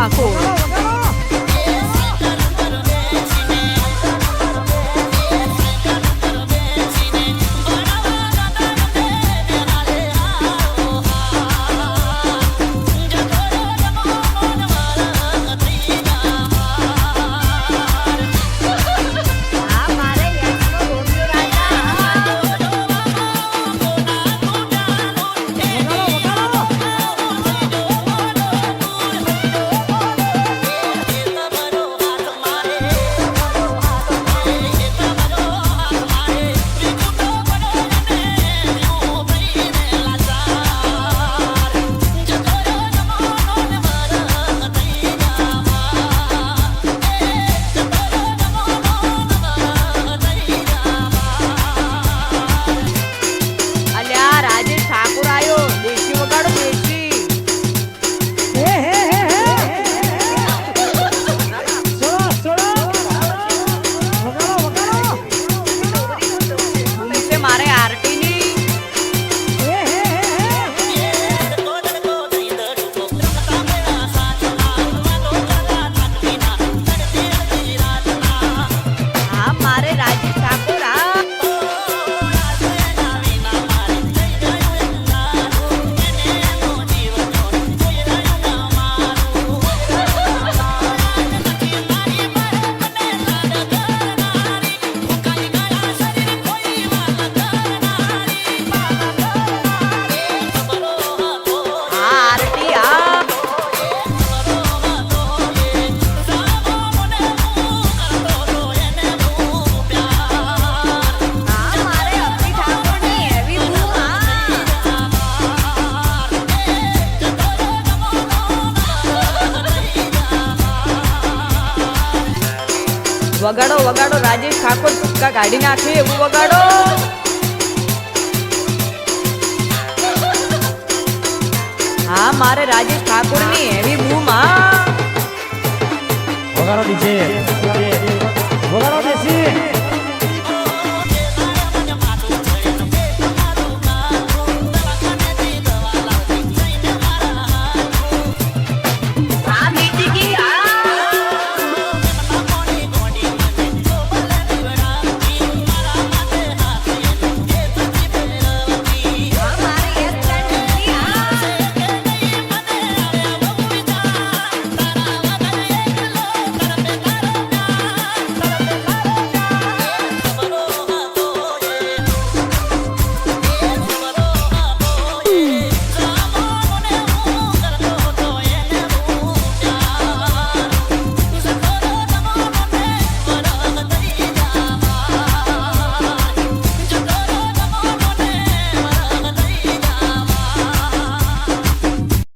Rápido. વગાડો વગાડો, રાજેશ ઠાકોર ટૂંકા કાઢી નાખે, એવું વગાડો. હા, મારે રાજેશ ઠાકોરની એવી બૂમ. હા વગાડો ડીજે.